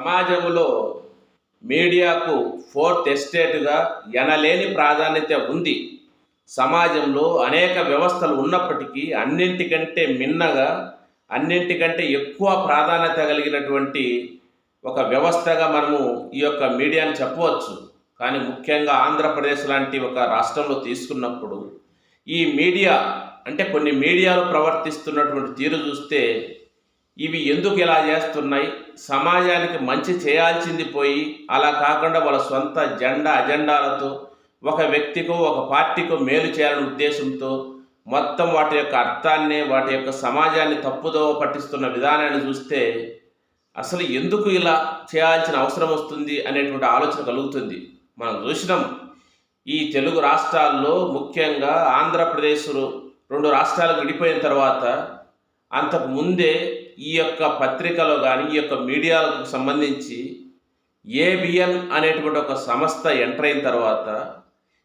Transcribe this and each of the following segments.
సమాజంలో మీడియాకు ఫోర్త్ ఎస్టేట్గా ఎనలేని ప్రాధాన్యత ఉంది. సమాజంలో అనేక వ్యవస్థలు ఉన్నప్పటికీ అన్నింటికంటే మిన్నగా అన్నింటికంటే ఎక్కువ ప్రాధాన్యత కలిగినటువంటి ఒక వ్యవస్థగా మనము ఈ యొక్క మీడియాని చెప్పవచ్చు. కానీ ముఖ్యంగా ఆంధ్రప్రదేశ్ లాంటి ఒక రాష్ట్రంలో తీసుకున్నప్పుడు ఈ మీడియా అంటే కొన్ని మీడియాలు ప్రవర్తిస్తున్నటువంటి తీరు చూస్తే ఇవి ఎందుకు ఇలా చేస్తున్నాయి? సమాజానికి మంచి చేయాల్సింది పోయి అలా కాకుండా వాళ్ళ సొంత జెండా అజెండాలతో ఒక వ్యక్తికో ఒక పార్టీకో మేలు చేయాలనే ఉద్దేశంతో మొత్తం వాటి యొక్క అర్థాన్ని వాటి యొక్క సమాజాన్ని తప్పుదో పట్టిస్తున్న విధానాన్ని చూస్తే అసలు ఎందుకు ఇలా చేయాల్సిన అవసరం వస్తుంది అనేటువంటి ఆలోచన కలుగుతుంది. మనం చూసినాం ఈ తెలుగు రాష్ట్రాల్లో ముఖ్యంగా ఆంధ్రప్రదేశ్లో రెండు రాష్ట్రాలు విడిపోయిన తర్వాత అంతకు ముందే ఈ యొక్క పత్రికలో కానీ ఈ యొక్క మీడియాలకు సంబంధించి ఏబిఎన్ అనేటువంటి ఒక సంస్థ ఎంటర్ అయిన తర్వాత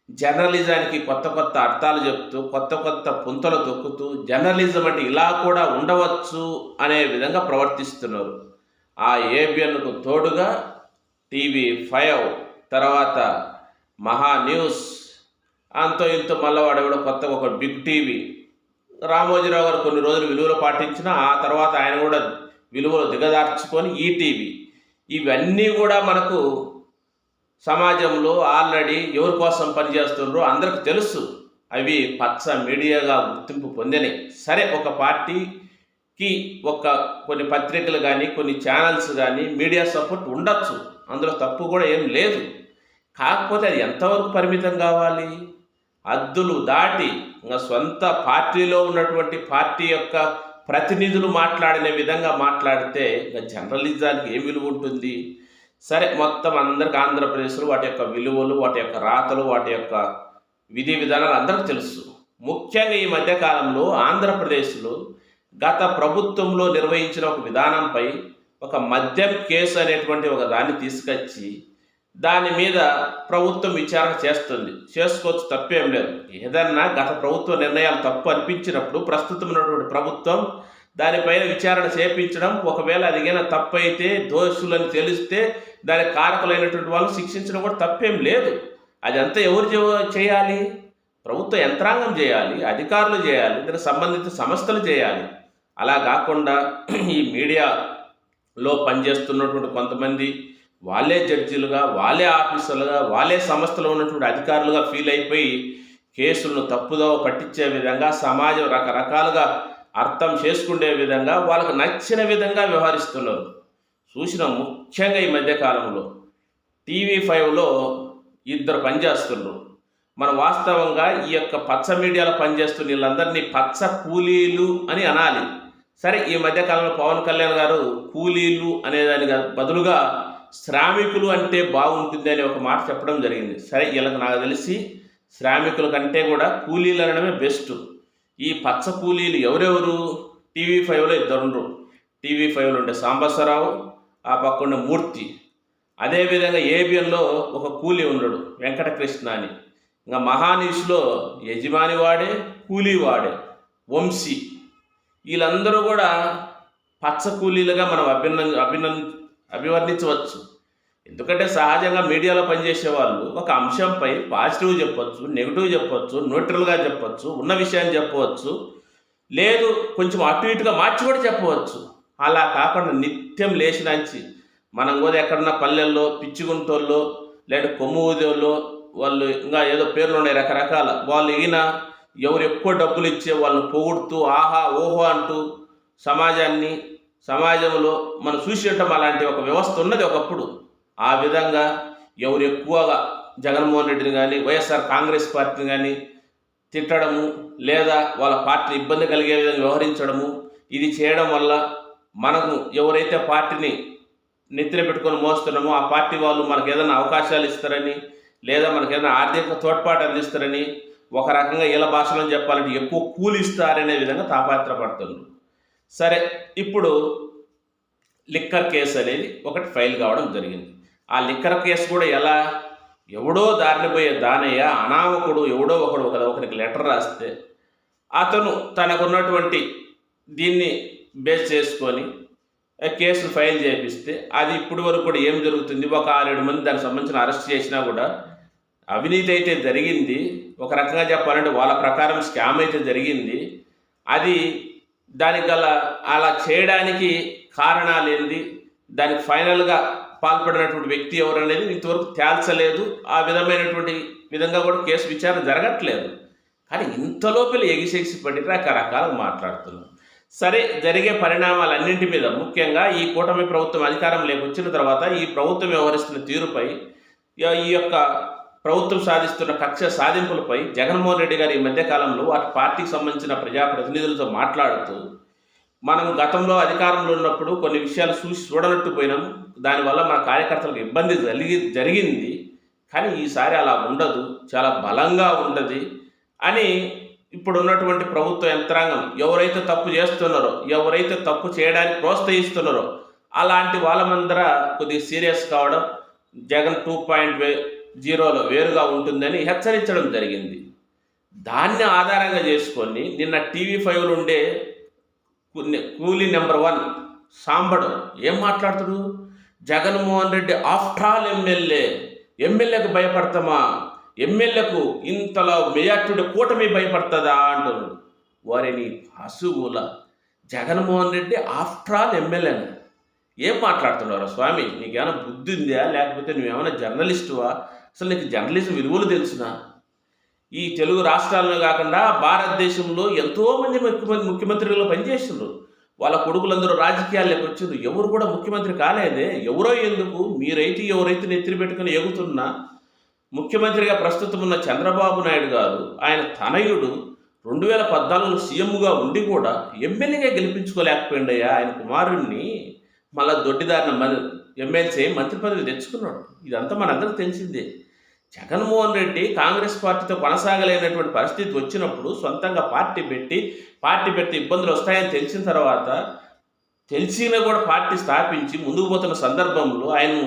జర్నలిజానికి కొత్త కొత్త అర్థాలు చెప్తూ కొత్త కొత్త పుంతలు తొక్కుతూ జర్నలిజం అంటే ఇలా కూడా ఉండవచ్చు అనే విధంగా ప్రవర్తిస్తున్నారు. ఆ ఏబిఎన్కు తోడుగా టీవీ ఫైవ్ తర్వాత మహా న్యూస్ అంతో ఇంతో మళ్ళీ వాడు కూడా కొత్తగా ఒక బిగ్ టీవీ రామోజీరావు గారు కొన్ని రోజులు విలువలు పాటించిన ఆ తర్వాత ఆయన కూడా విలువలు దిగదార్చుకొని ఈటీవీ ఇవన్నీ కూడా మనకు సమాజంలో ఆల్రెడీ ఎవరి కోసం పనిచేస్తున్నారో అందరికి తెలుసు. అవి పచ్చ మీడియాగా గుర్తింపు పొందినాయి. సరే ఒక పార్టీకి ఒక కొన్ని పత్రికలు కానీ కొన్ని ఛానల్స్ కానీ మీడియా సపోర్ట్ ఉండొచ్చు. అందులో తప్పు కూడా ఏం లేదు. కాకపోతే అది ఎంతవరకు పరిమితం కావాలి? అద్దులు దాటి ఇంకా సొంత పార్టీలో ఉన్నటువంటి పార్టీ యొక్క ప్రతినిధులు మాట్లాడిన విధంగా మాట్లాడితే ఇంకా జర్నలిజానికి ఏం విలువ ఉంటుంది? సరే మొత్తం అందరికి ఆంధ్రప్రదేశ్లో వాటి యొక్క విలువలు వాటి యొక్క రాతలు వాటి యొక్క విధి విధానాలు అందరికీ తెలుసు. ముఖ్యంగా ఈ మధ్యకాలంలో ఆంధ్రప్రదేశ్లో గత ప్రభుత్వంలో నిర్వహించిన ఒక విధానంపై ఒక మద్యం కేసు అనేటువంటి ఒక దాన్ని తీసుకొచ్చి దాని మీద ప్రభుత్వం విచారణ చేస్తుంది. చేసుకోవచ్చు తప్పేం లేదు. ఏదన్నా గత ప్రభుత్వ నిర్ణయాలు తప్పు అనిపించినప్పుడు ప్రస్తుతం ఉన్నటువంటి ప్రభుత్వం దానిపైన విచారణ చేపించడం ఒకవేళ అదిగైనా తప్పు అయితే దోషులని తెలిస్తే దాని కారకులైనటువంటి వాళ్ళు శిక్షించడం కూడా తప్పేం లేదు. అదంతా ఎవరు చేయాలి? ప్రభుత్వ యంత్రాంగం చేయాలి అధికారులు చేయాలి దానికి సంబంధిత సంస్థలు చేయాలి. అలా కాకుండా ఈ మీడియాలో పనిచేస్తున్నటువంటి కొంతమంది వాళ్ళే జడ్జీలుగా వాళ్ళే ఆఫీసర్లుగా వాళ్ళే సంస్థలో ఉన్నటువంటి అధికారులుగా ఫీల్ అయిపోయి కేసులను తప్పుదోవ పట్టించే విధంగా సమాజం రకరకాలుగా అర్థం చేసుకునే విధంగా వాళ్ళకు నచ్చిన విధంగా వ్యవహరిస్తున్నారు. చూసిన ముఖ్యంగా ఈ మధ్యకాలంలో టీవీ ఫైవ్లో ఇద్దరు పనిచేస్తున్నారు. మన వాస్తవంగా ఈ యొక్క పచ్చ మీడియాలో పనిచేస్తున్న వీళ్ళందరినీ పచ్చ కూలీలు అని అనాలి. సరే ఈ మధ్యకాలంలో పవన్ కళ్యాణ్ గారు కూలీలు అనేదానికి బదులుగా శ్రామికులు అంటే బాగుంటుంది అనే ఒక మాట చెప్పడం జరిగింది. సరే వీళ్ళకి నాకు తెలిసి శ్రామికుల కంటే కూడా కూలీలు అనడమే బెస్ట్. ఈ పచ్చ కూలీలు ఎవరెవరు? టీవీ ఫైవ్లో ఇద్దరుండ్రు. టీవీ ఫైవ్లో ఉండే సాంబసరావు ఆ పక్కన మూర్తి. అదేవిధంగా ఏబిఎన్లో ఒక కూలీ ఉన్నాడు వెంకటకృష్ణ అని ఇంకా మహానీష్లో యజమాని వాడే కూలీ వాడే వంశీ. వీళ్ళందరూ కూడా పచ్చ కూలీలుగా మనం అభిన్న అభిన అభివర్ణించవచ్చు. ఎందుకంటే సహజంగా మీడియాలో పనిచేసే వాళ్ళు ఒక అంశంపై పాజిటివ్ చెప్పొచ్చు నెగిటివ్ చెప్పొచ్చు న్యూట్రల్గా చెప్పొచ్చు ఉన్న విషయాన్ని చెప్పవచ్చు. లేదు కొంచెం అటు ఇటుగా మార్చి కూడా చెప్పవచ్చు. అలా కాకుండా నిత్యం లేచినాంచి మనం కూడా ఎక్కడన్నా పల్లెల్లో పిచ్చిగుంటోళ్ళు లేదా కొమ్ము ఊదేళ్ళు వాళ్ళు ఇంకా ఏదో పేర్లు ఉన్నాయి రకరకాల. వాళ్ళు ఈయన ఎవరు ఎక్కువ డబ్బులు ఇచ్చే వాళ్ళని పొగుడుతూ ఆహా ఓహో అంటూ సమాజాన్ని సమాజంలో మనం చూసి ఉంటాం అలాంటి ఒక వ్యవస్థ ఉన్నది ఒకప్పుడు. ఆ విధంగా ఎవరు ఎక్కువగా జగన్మోహన్ రెడ్డిని కానీ వైఎస్ఆర్ కాంగ్రెస్ పార్టీని కానీ తిట్టడము లేదా వాళ్ళ పార్టీ ఇబ్బంది కలిగే విధంగా వ్యవహరించడము ఇది చేయడం వల్ల మనకు ఎవరైతే పార్టీని నెత్తిన పెట్టుకొని మోస్తున్నామో ఆ పార్టీ వాళ్ళు మనకు ఏదైనా అవకాశాలు ఇస్తారని లేదా మనకు ఏదైనా ఆర్థిక తోడ్పాటు అందిస్తారని ఒక రకంగా ఇలా భాషలో చెప్పాలంటే ఎక్కువ కూలి ఇస్తారనే విధంగా తాపాత్రపడుతున్నారు సరే ఇప్పుడు లిక్కర్ కేసు అనేది ఒకటి ఫైల్ కావడం జరిగింది. ఆ లిక్కర్ కేసు కూడా ఎలా? ఎవడో దారిని పోయే దానయ్య అనామకుడు ఎవడో ఒకడు ఒక ఒకరికి లెటర్ రాస్తే అతను తనకున్నటువంటి దీన్ని బేస్ చేసుకొని ఆ కేసు ఫైల్ చేపిస్తే అది ఇప్పటి వరకు కూడా ఏం జరుగుతుంది? ఒక ఆరేడు మంది దానికి సంబంధించిన అరెస్ట్ చేసినా కూడా అవినీతి అయితే జరిగింది. ఒక రకంగా చెప్పాలంటే వాళ్ళ ప్రకారం స్కామ్ అయితే జరిగింది. అది దానికి గల అలా చేయడానికి కారణాలు ఏంది? దానికి ఫైనల్గా పాల్పడినటువంటి వ్యక్తి ఎవరనేది ఇంతవరకు తేల్చలేదు. ఆ విధమైనటువంటి విధంగా కూడా కేసు విచారణ జరగట్లేదు. కానీ ఇంతలోపల ఎగిసెగిసి పడి రకరకాలు మాట్లాడుతున్నాం సరే జరిగే పరిణామాలన్నింటి మీద ముఖ్యంగా ఈ కూటమి ప్రభుత్వం అధికారం వచ్చిన తర్వాత ఈ ప్రభుత్వం వ్యవహరిస్తున్న తీరుపై ఈ- ఈ యొక్క ప్రభుత్వం సాధిస్తున్న కక్ష సాధింపులపై జగన్మోహన్ రెడ్డి గారు ఈ మధ్యకాలంలో వాటి పార్టీకి సంబంధించిన ప్రజాప్రతినిధులతో మాట్లాడుతూ మనం గతంలో అధికారంలో ఉన్నప్పుడు కొన్ని విషయాలు చూసి చూడనట్టు పోయినాం దానివల్ల మన కార్యకర్తలకు ఇబ్బంది జరిగి జరిగింది. కానీ ఈసారి అలా ఉండదు. చాలా బలంగా ఉండదు అని ఇప్పుడు ఉన్నటువంటి ప్రభుత్వ యంత్రాంగం ఎవరైతే తప్పు చేస్తున్నారో ఎవరైతే తప్పు చేయడానికి ప్రోత్సహిస్తున్నారో అలాంటి వాళ్ళమందర కొద్దిగా సీరియస్ కావడం జగన్ టూ పాయింట్ వే జీరోలో వేరుగా ఉంటుందని హెచ్చరించడం జరిగింది. దాన్ని ఆధారంగా చేసుకొని నిన్న టీవీ ఫైవ్లు ఉండే కూలీ నెంబర్ వన్ సాంబడు ఏం మాట్లాడుతుడు? Jaganmohan Reddy after all MLA ఎమ్మెల్యేకు భయపడతామా? ఎమ్మెల్యేకు ఇంతలో మెజార్టీ కూటమి భయపడుతుందా అంటున్నాడు. వారిని అసుగుల జగన్మోహన్ రెడ్డి ఆఫ్టర్ ఆల్ ఎమ్మెల్యేనా. ఏం మాట్లాడుతున్నారా స్వామి? నీకేమైనా బుద్ధి ఉందా? లేకపోతే నువ్వేమైనా జర్నలిస్టువా? అసలు నీకు జర్నలిజం విలువలు తెలుసునా? ఈ తెలుగు రాష్ట్రాల్లో కాకుండా భారతదేశంలో ఎంతోమంది ముఖ్యమంత్రి ముఖ్యమంత్రులు పనిచేస్తున్నారు. వాళ్ళ కొడుకులందరూ రాజకీయాల్లోకి వచ్చిండ్రు. ఎవరు కూడా ముఖ్యమంత్రి కాలేదే. ఎవరో ఎందుకు? మీరైతే ఎవరైతే నెత్తిరి పెట్టుకుని ఎగుతున్నా ముఖ్యమంత్రిగా ప్రస్తుతం ఉన్న చంద్రబాబు నాయుడు గారు ఆయన తనయుడు రెండు వేల పద్నాలుగులో సీఎంగా ఉండి కూడా ఎమ్మెల్యేగా గెలిపించుకోలేకపోయిండయ్యా. ఆయన కుమారుణ్ణి మళ్ళా దొడ్డిదారిన మన ఎమ్మెల్సీ మంత్రి పదవి తెచ్చుకున్నాడు. ఇదంతా మనందరికి తెలిసిందే. జగన్మోహన్ రెడ్డి కాంగ్రెస్ పార్టీతో కొనసాగలేనటువంటి పరిస్థితి వచ్చినప్పుడు సొంతంగా పార్టీ పెట్టి పార్టీ పెడితే ఇబ్బందులు వస్తాయని తెలిసిన తర్వాత తెలిసినా కూడా పార్టీ స్థాపించి ముందుకు పోతున్న సందర్భంలో ఆయన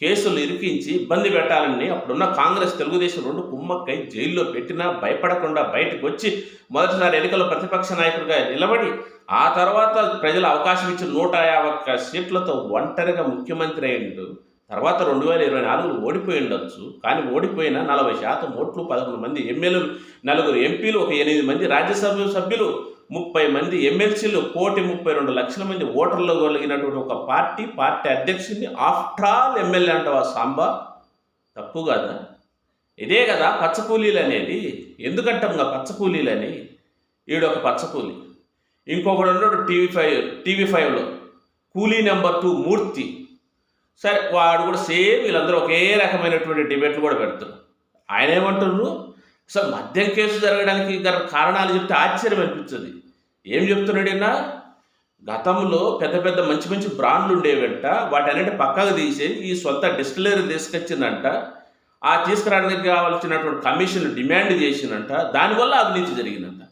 కేసులు ఇరికించి ఇబ్బంది పెట్టాలని అప్పుడున్న కాంగ్రెస్ తెలుగుదేశం రెండు కుమ్మక్కై జైల్లో పెట్టినా భయపడకుండా బయటకు వచ్చి మొదటిసారి ఎన్నికల్లో ప్రతిపక్ష నాయకుడిగా నిలబడి ఆ తర్వాత ప్రజలు అవకాశం ఇచ్చిన నూట యాభై ఒక్క సీట్లతో ఒంటరిగా ముఖ్యమంత్రి అయ్యిండు. తర్వాత రెండు వేల ఇరవై నాలుగులో ఓడిపోయి ఉండొచ్చు. కానీ ఓడిపోయిన నలభై శాతం ఓట్లు పదకొండు మంది ఎమ్మెల్యేలు నలుగురు ఎంపీలు ఒక ఎనిమిది మంది రాజ్యసభ సభ్యులు ముప్పై మంది ఎమ్మెల్సీలు కోటి ముప్పై రెండు లక్షల మంది ఓటర్లు కలిగినటువంటి ఒక పార్టీ పార్టీ అధ్యక్షుడిని ఆఫ్టర్ ఆల్ ఎమ్మెల్యే అంటావా సాంబా? తప్పు కదా? ఇదే కదా పచ్చకూలీలు అనేది. ఎందుకంటాం ఇంకా అని? ఈడొక పచ్చకూలి. ఇంకొకడు ఉన్నాడు టీవీ ఫైవ్ టీవీ ఫైవ్లో. కూలీ నెంబర్ టూ మూర్తి. సరే వాడు కూడా సేమ్ వీళ్ళందరూ ఒకే రకమైనటువంటి డిబేట్లు కూడా పెడతారు ఆయన ఏమంటున్నారు? అసలు మద్యం కేసు జరగడానికి గల కారణాలు చెప్తే ఆశ్చర్యం అనిపించదు ఏం చెప్తున్నాడు గతంలో పెద్ద పెద్ద మంచి మంచి బ్రాండ్లు ఉండేవంట వాటన్నిటి పక్కకు తీసి ఈ సొంత డిస్టిలరీ తీసుకొచ్చిందంట. ఆ తీసుకురావడానికి కావాల్సినటువంటి కమిషన్ డిమాండ్ చేసిందంట దానివల్ల అవినీతి జరిగిందంట.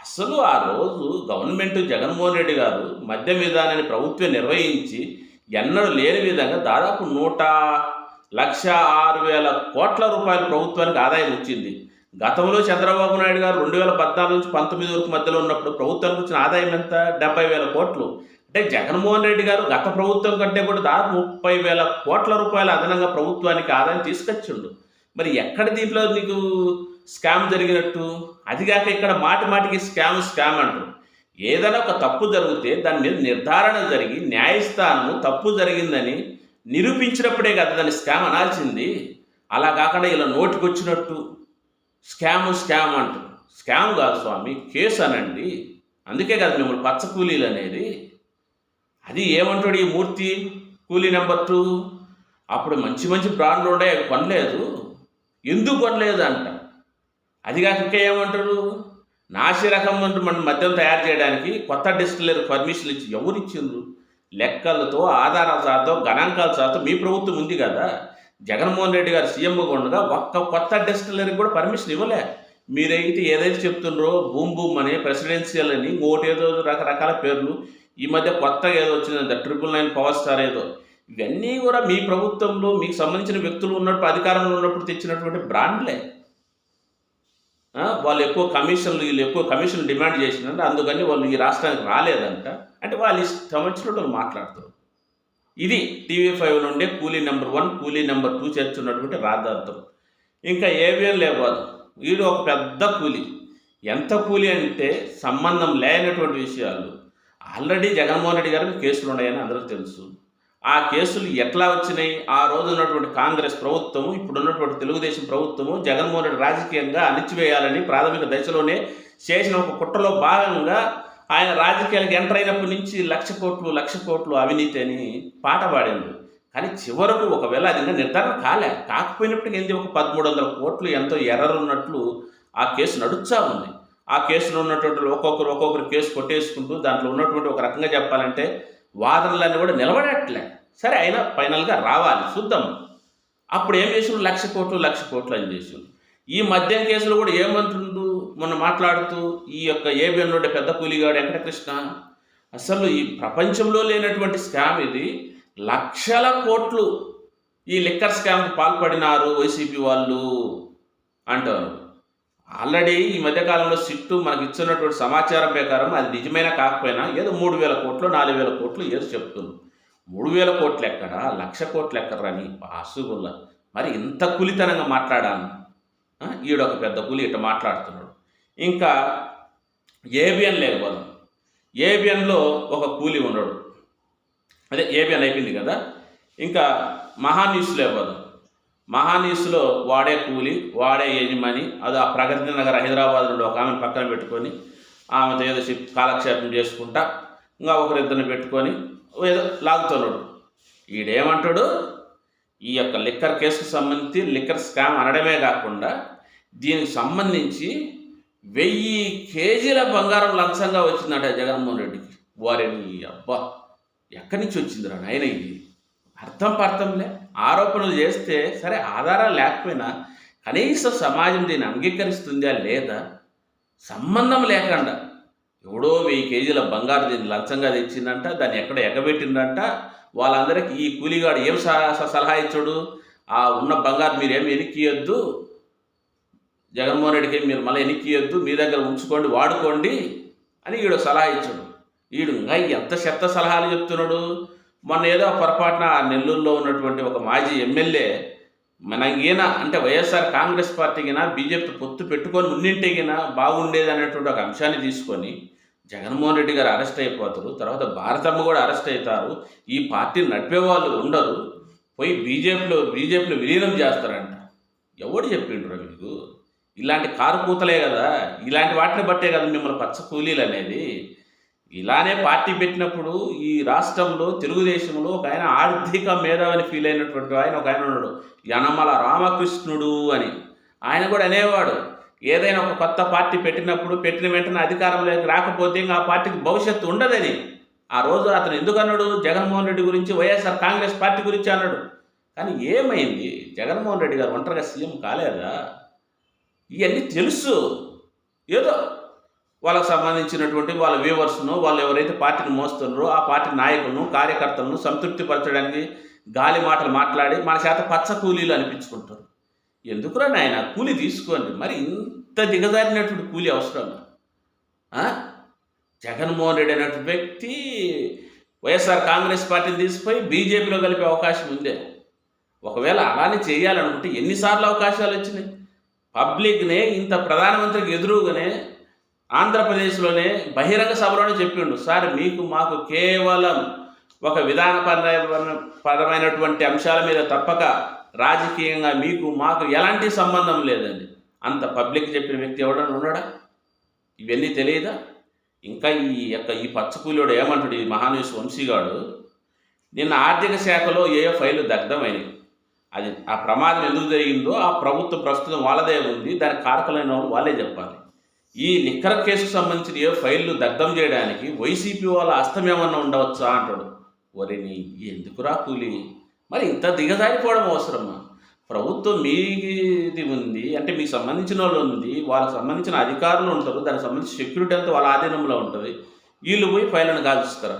అసలు ఆ రోజు గవర్నమెంట్ జగన్మోహన్ రెడ్డి గారు మద్యం విధానాన్ని ప్రభుత్వం నిర్వహించి ఎన్నడూ లేని విధంగా దాదాపు నూట లక్ష ఆరు వేల కోట్ల రూపాయల ప్రభుత్వానికి ఆదాయం వచ్చింది. గతంలో చంద్రబాబు నాయుడు గారు రెండు వేల పద్నాలుగు నుంచి పంతొమ్మిది వరకు మధ్యలో ఉన్నప్పుడు ప్రభుత్వానికి వచ్చిన ఆదాయం ఎంత? డెబ్బై వేల కోట్లు. అంటే జగన్మోహన్ రెడ్డి గారు గత ప్రభుత్వం కంటే కూడా దాదాపు ముప్పై వేల కోట్ల రూపాయల అదనంగా ప్రభుత్వానికి ఆదాయం తీసుకొచ్చిండు. మరి ఎక్కడ దీంట్లో నీకు స్కామ్ జరిగినట్టు? అదిగాక ఇక్కడ మాటి మాటికి స్కామ్ స్కామ్ అంటారు. ఏదైనా ఒక తప్పు జరిగితే దాని మీద నిర్ధారణ జరిగి న్యాయస్థానము తప్పు జరిగిందని నిరూపించినప్పుడే కదా దాన్ని స్కామ్ అనాల్సింది. అలా కాకుండా ఇలా నోటికొచ్చినట్టు స్కామ్ స్కామ్ అంటారు. స్కామ్ కాదు స్వామి కేసు అనండి. అందుకే కదా మిమ్మల్ని పచ్చ కూలీలు అనేది. అది ఏమంటాడు ఈ మూర్తి కూలీ నెంబర్ టూ? అప్పుడు మంచి మంచి బ్రాండ్లు ఉండే అవి కొనలేదు. ఎందుకు కొనలేదు అంట. అది కాక ఇంకా ఏమంటారు నాసి రకం మన మద్యం తయారు చేయడానికి కొత్త డిస్టిలర్ పర్మిషన్ ఇచ్చి ఎవరు ఇచ్చిండ్రు? లెక్కలతో ఆధారాల సాతో గణాంకాల సాతో మీ ప్రభుత్వం ఉంది కదా. జగన్మోహన్ రెడ్డి గారు సీఎంగా ఉండగా ఒక్క కొత్త డిస్టిలరీకి కూడా పర్మిషన్ ఇవ్వలే. మీరైతే ఏదైతే చెప్తున్నారో బూమ్ బూమ్ అని ప్రెసిడెన్షియల్ అని ఇంకోటేదో రకరకాల పేర్లు ఈ మధ్య కొత్తగా ఏదో వచ్చిందంట ట్రిపుల్ నైన్ పవర్ స్టార్ ఏదో. ఇవన్నీ కూడా మీ ప్రభుత్వంలో మీకు సంబంధించిన వ్యక్తులు ఉన్నప్పుడు అధికారంలో ఉన్నప్పుడు తెచ్చినటువంటి బ్రాండ్లే. వాళ్ళు ఎక్కువ కమిషన్లు వీళ్ళు ఎక్కువ కమిషన్ డిమాండ్ చేసినారంట అందుకని వాళ్ళు ఈ రాష్ట్రానికి రాలేదంట. అంటే వాళ్ళు ఇష్టం వచ్చినట్టు వాళ్ళు మాట్లాడతారు ఇది టీవీ ఫైవ్ నుండే coolie number one coolie number two చేర్చున్నటువంటి రాద్ధాంతం. ఇంకా ఏవిఎం లేకపోదు వీడు ఒక పెద్ద కూలీ. ఎంత కూలీ అంటే సంబంధం లేనటువంటి విషయాలు. ఆల్రెడీ జగన్మోహన్ రెడ్డి గారికి కేసులు ఉన్నాయని అందరికీ తెలుసు. ఆ కేసులు ఎట్లా వచ్చినాయి? ఆ రోజు ఉన్నటువంటి కాంగ్రెస్ ప్రభుత్వము ఇప్పుడు ఉన్నటువంటి తెలుగుదేశం ప్రభుత్వము జగన్మోహన్ రెడ్డి రాజకీయంగా అణిచివేయాలని ప్రాథమిక దశలోనే చేసిన ఒక కుట్రలో భాగంగా ఆయన రాజకీయాలకు ఎంటర్ అయినప్పటి నుంచి లక్ష కోట్లు లక్ష కోట్లు అవినీతి అని పాట పాడింది. కానీ చివరకు ఒకవేళ అది ఇంకా నిర్ధారణ కాలే. కాకపోయినప్పటికీ ఏంది? ఒక పదమూడు వందల కోట్లు ఎంతో ఎర్రర్ ఉన్నట్లు ఆ కేసు నడుస్తూ ఉంది. ఆ కేసులో ఉన్నటువంటి ఒక్కొక్కరు ఒక్కొక్కరు కేసు కొట్టేసుకుంటూ దాంట్లో ఉన్నటువంటి ఒక రకంగా చెప్పాలంటే వాదనలన్నీ కూడా నిలబడట్లే. సరే అయినా ఫైనల్గా రావాలి చూద్దాం. అప్పుడు ఏం చేసిండు లక్ష కోట్లు లక్ష కోట్లు అని చేసిండు ఈ మద్యం కేసులో కూడా ఏమంటుండు మొన్న మాట్లాడుతూ ఈ యొక్క ఏబిఎన్ నుండి పెద్ద కూలిగాడు వెంకటకృష్ణ అసలు ఈ ప్రపంచంలో లేనటువంటి స్కామ్ ఇది. లక్షల కోట్లు ఈ లిక్కర్ స్కామ్కి పాల్పడినారు వైసీపీ వాళ్ళు అంటారు. ఆల్రెడీ ఈ మధ్యకాలంలో సిట్టు మనకి ఇచ్చినటువంటి సమాచారం ప్రకారం అది నిజమైనా కాకపోయినా ఏదో మూడు వేల కోట్లు నాలుగు వేల కోట్లు ఏదో చెప్తుంది. మూడు వేల కోట్లు ఎక్కడ? లక్ష కోట్లు ఎక్కడరా నీ పాసుగుల్ల మరి ఇంత కులితనంగా మాట్లాడాను. ఈడొక పెద్ద కూలి ఇట మాట్లాడుతున్నాడు. ఇంకా ఏబిఎన్ లేకపోదాం ఏబిఎన్లో ఒక కూలి ఉన్నాడు. అదే ఏబిఎన్ అయిపోయింది కదా. ఇంకా మహాన్యూస్ లేకపోదాం మహానీస్లో వాడే కూలి వాడే యజమాని అది ఆ ప్రగతి నగర్ హైదరాబాద్లో ఒక ఆమెను పక్కన పెట్టుకొని ఆమెతో ఏదో కాలక్షేపం చేసుకుంటా ఇంకా ఒకరిద్దరిని పెట్టుకొని ఏదో లాగుతున్నాడు. ఈడేమంటాడు? ఈ యొక్క లిక్కర్ కేసుకు సంబంధించి లిక్కర్ స్కామ్ అనడమే కాకుండా దీనికి సంబంధించి వెయ్యి కేజీల బంగారం లంచంగా వచ్చిందట జగన్మోహన్ రెడ్డికి. వారిని అబ్బా ఎక్కడి నుంచి వచ్చిందిరా నాయన ఇది? అర్థం పర్థంలే. ఆరోపణలు చేస్తే సరే ఆధారాలు లేకపోయినా కనీసం సమాజం దీన్ని అంగీకరిస్తుందా లేదా? సంబంధం లేకుండా ఎవడో వెయ్యి కేజీల బంగారు దీన్ని లంచంగా తెచ్చిందంట దాన్ని ఎక్కడ ఎగబెట్టిందంట. వాళ్ళందరికీ ఈ కూలిగాడు ఏం స- సలహా ఇచ్చాడు? ఆ ఉన్న బంగారు మీరు ఏమి ఎనిక్కియొద్దు? జగన్మోహన్ రెడ్డికి మీరు మళ్ళీ ఎనిక్కియొద్దు? మీ దగ్గర ఉంచుకోండి వాడుకోండి అని ఈడు సలహా ఇచ్చాడు. ఈడు ఇంకా ఎంత చెత్త సలహాలు చెప్తున్నాడు? మొన్న ఏదో పొరపాటున నెల్లూరులో ఉన్నటువంటి ఒక మాజీ ఎమ్మెల్యే మన ఈయన అంటే వైఎస్ఆర్ కాంగ్రెస్ పార్టీకినా బీజేపీ పొత్తు పెట్టుకొని ఉన్నింటికినా బాగుండేది అనేటువంటి ఒక అంశాన్ని తీసుకొని జగన్మోహన్ రెడ్డి గారు అరెస్ట్ అయిపోతారు. తర్వాత భారతమ్మ కూడా అరెస్ట్ అవుతారు. ఈ పార్టీని నడిపే వాళ్ళు ఉండరు. పోయి బీజేపీలో బీజేపీలో విలీనం చేస్తారంట. ఎవడు చెప్పిండ్రు మీకు ఇలాంటి కారు కూతలే కదా. ఇలాంటి వాటిని బట్టే కదా మిమ్మల్ని పచ్చ కూలీలు అనేది. ఇలానే పార్టీ పెట్టినప్పుడు ఈ రాష్ట్రంలో తెలుగుదేశంలో ఒక ఆయన ఆర్థిక మేధావని ఫీల్ అయినటువంటి ఆయన ఒక ఆయన ఉన్నాడు. యనమల రామకృష్ణుడు అని. ఆయన కూడా అనేవాడు. ఏదైనా ఒక కొత్త పార్టీ పెట్టినప్పుడు పెట్టిన వెంటనే అధికారంలోకి రాకపోతే ఇంకా ఆ పార్టీకి భవిష్యత్తు ఉండదని. ఆ రోజు అతను ఎందుకు అన్నాడు? జగన్మోహన్ రెడ్డి గురించి వైఎస్ఆర్ కాంగ్రెస్ పార్టీ గురించి అన్నాడు. కానీ ఏమైంది? జగన్మోహన్ రెడ్డి గారు ఒంటరిగా సీఎం కాలేదా? ఇవన్నీ తెలుసు. ఏదో వాళ్ళకు సంబంధించినటువంటి వాళ్ళ వ్యూవర్స్ను వాళ్ళు ఎవరైతే పార్టీని మోస్తున్నారో ఆ పార్టీ నాయకులను కార్యకర్తలను సంతృప్తిపరచడానికి గాలి మాటలు మాట్లాడి మన చేత పచ్చ కూలీలు అనిపించుకుంటారు. ఎందుకురా నాయన? కూలి తీసుకోండి. మరి ఇంత దిగజారినటువంటి కూలి అవసరం జగన్మోహన్ రెడ్డి అనేటువంటి వ్యక్తి వైఎస్ఆర్ కాంగ్రెస్ పార్టీని తీసిపోయి బీజేపీలో కలిపే అవకాశం ఉందే. ఒకవేళ అలానే చేయాలనుకుంటే ఎన్నిసార్లు అవకాశాలు వచ్చినాయి? పబ్లిక్నే ఇంత ప్రధానమంత్రికి ఎదురుగానే ఆంధ్రప్రదేశ్లోనే బహిరంగ సభలోనే చెప్పిండు సార్ మీకు మాకు కేవలం ఒక విధానపరమైన పరమైనటువంటి అంశాల మీద తప్పక రాజకీయంగా మీకు మాకు ఎలాంటి సంబంధం లేదండి. అంత పబ్లిక్ చెప్పిన వ్యక్తి ఎవడన్నా ఉన్నాడా? ఇవన్నీ తెలియదా? ఇంకా ఈ యొక్క ఈ పచ్చకూలియోడు ఏమంటాడు ఈ మహానీస్ వంశీగాడు నిన్న ఆర్థిక శాఖలో ఏ ఫైలు దగ్ధమైనవి అది ఆ ప్రమాదం ఎందుకు జరిగిందో ఆ ప్రభుత్వం ప్రస్తుతం వాళ్ళదే ఉంది దాని కారకులైన వాళ్ళు వాళ్ళే చెప్పాలి. ఈ లిక్కర్ కేసుకు సంబంధించిన ఏ ఫైళ్ళు దగ్ధం చేయడానికి వైసీపీ వాళ్ళ అస్తం ఏమన్నా ఉండవచ్చా అంటాడు. వరిని ఎందుకురా కూలి? మరి ఇంత దిగజారిపోవడం అవసరమా? ప్రభుత్వం మీది ఉంది అంటే మీకు సంబంధించిన వాళ్ళు ఉంది వాళ్ళకి సంబంధించిన అధికారులు ఉంటారు దానికి సంబంధించిన సెక్యూరిటీ అంతా వాళ్ళ ఆధీనంలో ఉంటుంది. వీళ్ళు పోయి ఫైళ్ళను కాల్చుస్తారా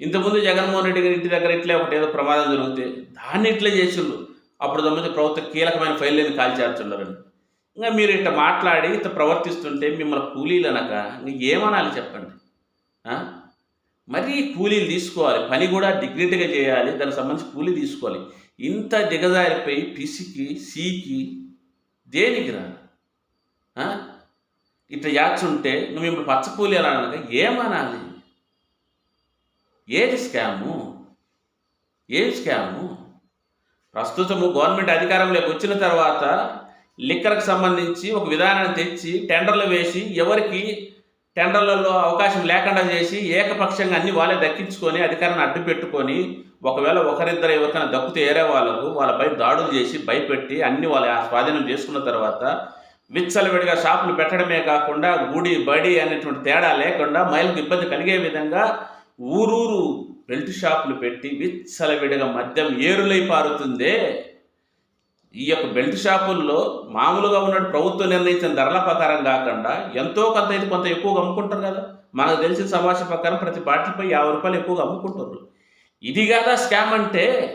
ఇంతకుముందు జగన్మోహన్ రెడ్డి గారి ఇంటి దగ్గర ఇట్లే ఒకటి ఏదో ప్రమాదం జరిగితే దాన్ని ఇట్లే చేసిండ్రు. అప్పుడు సంబంధించి ప్రభుత్వ కీలకమైన ఫైళ్ళని కాల్చేస్తున్నారండి ఇంకా మీరు ఇట్లా మాట్లాడి ఇట్లా ప్రవర్తిస్తుంటే మిమ్మల్ని కూలీలు అనక ఇంక ఏమనాలి చెప్పండి? మరీ కూలీలు తీసుకోవాలి. పని కూడా డిగ్నిటీగా చేయాలి. దానికి సంబంధించి కూలీ తీసుకోవాలి. ఇంత దిగజారిపోయి పిసికి సీకి దేనికి రా? ఇట్లా యాచుంటే నువ్వు మిమ్మల్ని పచ్చకూలి అని అనక ఏమనాలి? ఏది స్కాము? ఏం స్కాము? ప్రస్తుతము గవర్నమెంట్ అధికారంలోకి వచ్చిన తర్వాత లిక్కర్కి సంబంధించి ఒక విధానాన్ని తెచ్చి టెండర్లు వేసి ఎవరికి టెండర్లలో అవకాశం లేకుండా చేసి ఏకపక్షంగా అన్ని వాళ్ళే దక్కించుకొని అధికారాన్ని అడ్డు పెట్టుకొని ఒకవేళ ఒకరిద్దరు ఎవరికైనా దక్కుతూ ఏరే వాళ్ళకు వాళ్ళపై దాడులు చేసి భయపెట్టి అన్ని వాళ్ళ స్వాధీనం చేసుకున్న తర్వాత విచ్చలవిడిగా షాపులు పెట్టడమే కాకుండా గుడి బడి అనేటువంటి తేడా లేకుండా మహిళలకు ఇబ్బంది కలిగే విధంగా ఊరూరు బెల్ట్ షాపులు పెట్టి విచ్చలవిడిగా మద్యం ఏరులై పారుతుందే ఈ యొక్క బెల్ట్ షాపుల్లో మామూలుగా ఉన్నట్టు ప్రభుత్వం నిర్ణయించిన ధరల ప్రకారం కాకుండా ఎంతో కొంత ఇది కొంత ఎక్కువగా అమ్ముకుంటారు కదా. మనకు తెలిసిన సమాచార ప్రకారం ప్రతి బాటిల్పై యాభై రూపాయలు ఎక్కువగా అమ్ముకుంటారు ఇది కాదా స్కామ్ అంటే?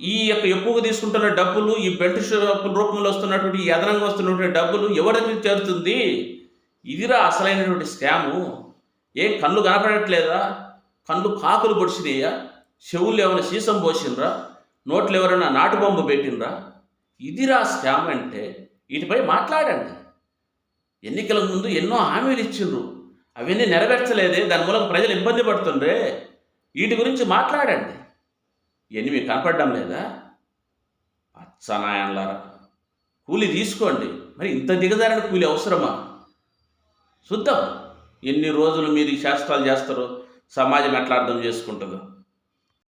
ఈ యొక్క ఎక్కువగా తీసుకుంటున్న డబ్బులు ఈ బెల్ట్ షాప్ రూపంలో వస్తున్నటువంటి అదనంగా వస్తున్నటువంటి డబ్బులు ఎవరికి చేరుతుంది? ఇదిరా అసలైనటువంటి స్కాము. ఏం కళ్ళు కనపడట్లేదా? కళ్ళు కాకులు పొడిచినాయా? చెవులు ఏమైనా సీసం పోసిండ్రా? నోట్లు ఎవరైనా నాటు బొమ్మ పెట్టినరా ఇదిరా స్కామ్ అంటే వీటిపై మాట్లాడండి. ఎన్నికల ముందు ఎన్నో హామీలు ఇచ్చిండ్రు. అవన్నీ నెరవేర్చలేదే దాని మూలం ప్రజలు ఇబ్బంది పడుతుండ్రే. వీటి గురించి మాట్లాడండి. ఇవన్నీ మీకు కనపడడం లేదా? అచ్చనాయన్లారా కూలి తీసుకోండి. మరి ఇంత దిగజారిన కూలి అవసరమా? చూద్దాం. ఎన్ని రోజులు మీరు ఈ శాస్త్రాలు చేస్తారో సమాజం ఎట్లా అర్థం చేసుకుంటుందో.